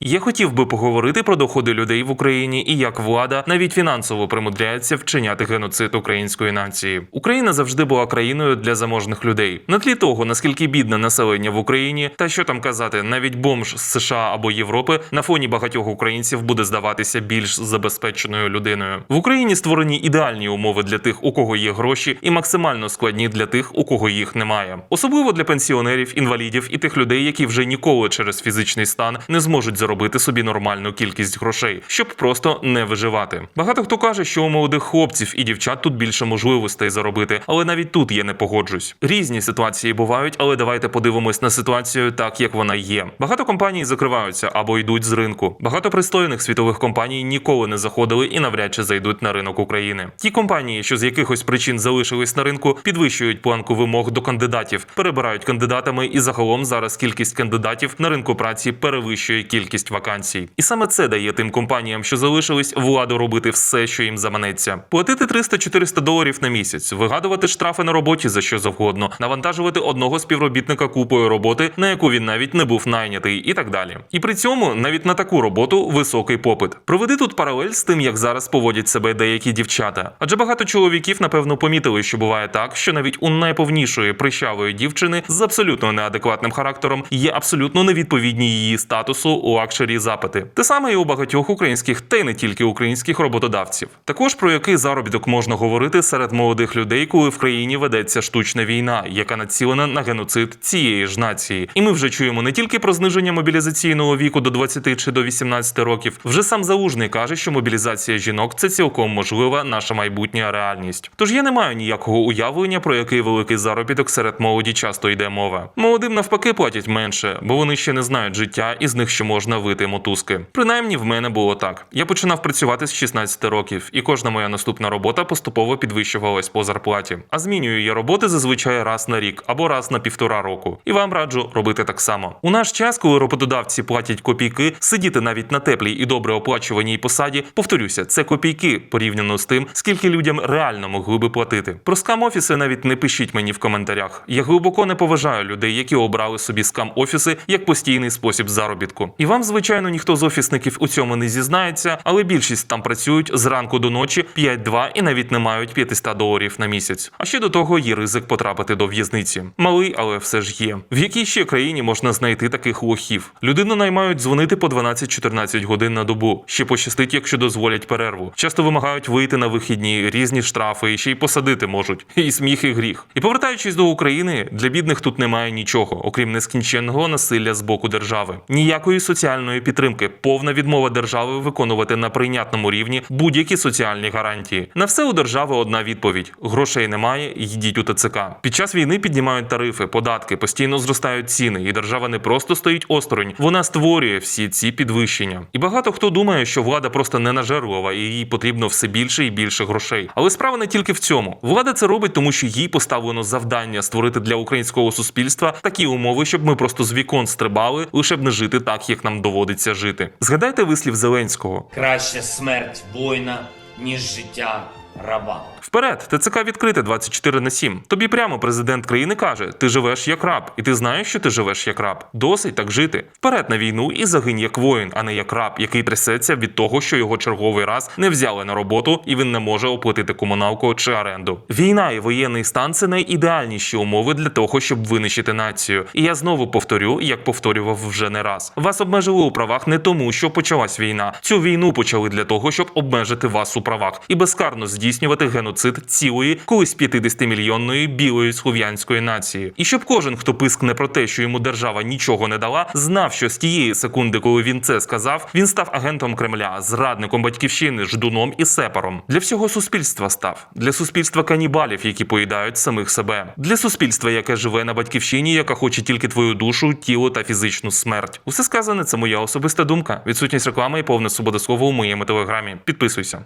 Я хотів би поговорити про доходи людей в Україні і як влада навіть фінансово примудряється вчиняти геноцид української нації. Україна завжди була країною для заможних людей. На тлі того, наскільки бідне населення в Україні, та що там казати, навіть бомж з США або Європи на фоні багатьох українців буде здаватися більш забезпеченою людиною. В Україні створені ідеальні умови для тих, у кого є гроші, і максимально складні для тих, у кого їх немає. Особливо для пенсіонерів, інвалідів і тих людей, які вже ніколи через фізичний стан не зможуть заробити собі нормальну кількість грошей, щоб просто не виживати. Багато хто каже, що у молодих хлопців і дівчат тут більше можливостей заробити, але навіть тут я не погоджусь. Різні ситуації бувають, але давайте подивимось на ситуацію так, як вона є. Багато компаній закриваються або йдуть з ринку. Багато пристойних світових компаній ніколи не заходили і навряд чи зайдуть на ринок України. Ті компанії, що з якихось причин залишились на ринку, підвищують планку вимог до кандидатів, перебирають кандидатами, і загалом зараз кількість кандидатів на ринку праці перевищує кількість вакансій. І саме це дає тим компаніям, що залишились владу робити все, що їм заманеться. Платити 300-400 доларів на місяць, вигадувати штрафи на роботі за що завгодно, навантажувати одного співробітника купою роботи, на яку він навіть не був найнятий, і так далі. І при цьому навіть на таку роботу високий попит. Проведи тут паралель з тим, як зараз поводять себе деякі дівчата. Адже багато чоловіків, напевно, помітили, що буває так, що навіть у найповнішої прищавої дівчини з абсолютно неадекватним характером є абсолютно невідповідні її статусу лакшері запити. Те саме і у багатьох українських, та й не тільки українських роботодавців. Також про який заробіток можна говорити серед молодих людей, коли в країні ведеться штучна війна, яка націлена на геноцид цієї ж нації. І ми вже чуємо не тільки про зниження мобілізаційного віку до 20 чи до 18 років. Вже сам залужний каже, що мобілізація жінок це цілком можлива наша майбутня реальність. Тож я не маю ніякого уявлення про який великий заробіток серед молоді часто йде мова. Молодим навпаки платять менше, бо вони ще не знають життя і з них ще можна вити мотузки. Принаймні в мене було так. Я починав працювати з 16 років, і кожна моя наступна робота поступово підвищувалась по зарплаті. А змінюю я роботи зазвичай раз на рік або раз на півтора року. І вам раджу робити так само. У наш час, коли роботодавці платять копійки, сидіти навіть на теплій і добре оплачуваній посаді, повторюся, це копійки порівняно з тим, скільки людям реально могли би платити. Про скам офіси навіть не пишіть мені в коментарях. Я глибоко не поважаю людей, які обрали собі скам офіси як постійний спосіб заробітку. І вам, звичайно, ніхто з офісників у цьому не зізнається, але більшість там працюють зранку до ночі 5-2 і навіть не мають 500 доларів на місяць. А ще до того є ризик потрапити до в'язниці. Малий, але все ж є. В якій ще країні можна знайти таких лохів? Людину наймають дзвонити по 12-14 годин на добу. Ще пощастить, якщо дозволять перерву. Часто вимагають вийти на вихідні, різні штрафи і ще й посадити можуть. І сміх, і гріх. І повертаючись до України, для бідних тут немає нічого, окрім нескінченного насилля з боку держави. Ніякої соціальної підтримки, повна відмова держави виконувати на прийнятному рівні будь-які соціальні гарантії. На все у держави одна відповідь: грошей немає, йдіть у ТЦК. Під час війни піднімають тарифи, податки, постійно зростають ціни, і держава не просто стоїть осторонь, вона створює всі ці підвищення. І багато хто думає, що влада просто ненажерлива і їй потрібно все більше і більше грошей. Але справа не тільки в цьому. Влада це робить, тому що їй поставлено завдання створити для українського суспільства такі умови, щоб ми просто з вікон стрибали, лише б не жити так, як нам доводиться жити. Згадайте вислів Зеленського: Краще смерть воїна, ніж життя раба. Вперед, ТЦК відкрите 24 на 7. Тобі прямо президент країни каже: ти живеш як раб, і ти знаєш, що ти живеш як раб. Досить так жити. Вперед на війну і загинь як воїн, а не як раб, який трясеться від того, що його черговий раз не взяли на роботу і він не може оплатити комуналку чи оренду. Війна і воєнний стан це найідеальніші умови для того, щоб винищити націю. І я знову повторю, як повторював вже не раз. Вас обмежили у правах не тому, що почалась війна. Цю війну почали для того, щоб обмежити вас у правах і безкарно здійснювати геноцид цілої, колись 50-мільйонної білої слов'янської нації. І щоб кожен, хто пискне про те, що йому держава нічого не дала, знав, що з тієї секунди, коли він це сказав, він став агентом Кремля, зрадником батьківщини, ждуном і сепаром. Для всього суспільства став для суспільства канібалів, які поїдають самих себе, для суспільства, яке живе на батьківщині, яка хоче тільки твою душу, тіло та фізичну смерть. Усе сказане це моя особиста думка. Відсутність реклами і повне свобода слова у моєму телеграмі. Підписуйся.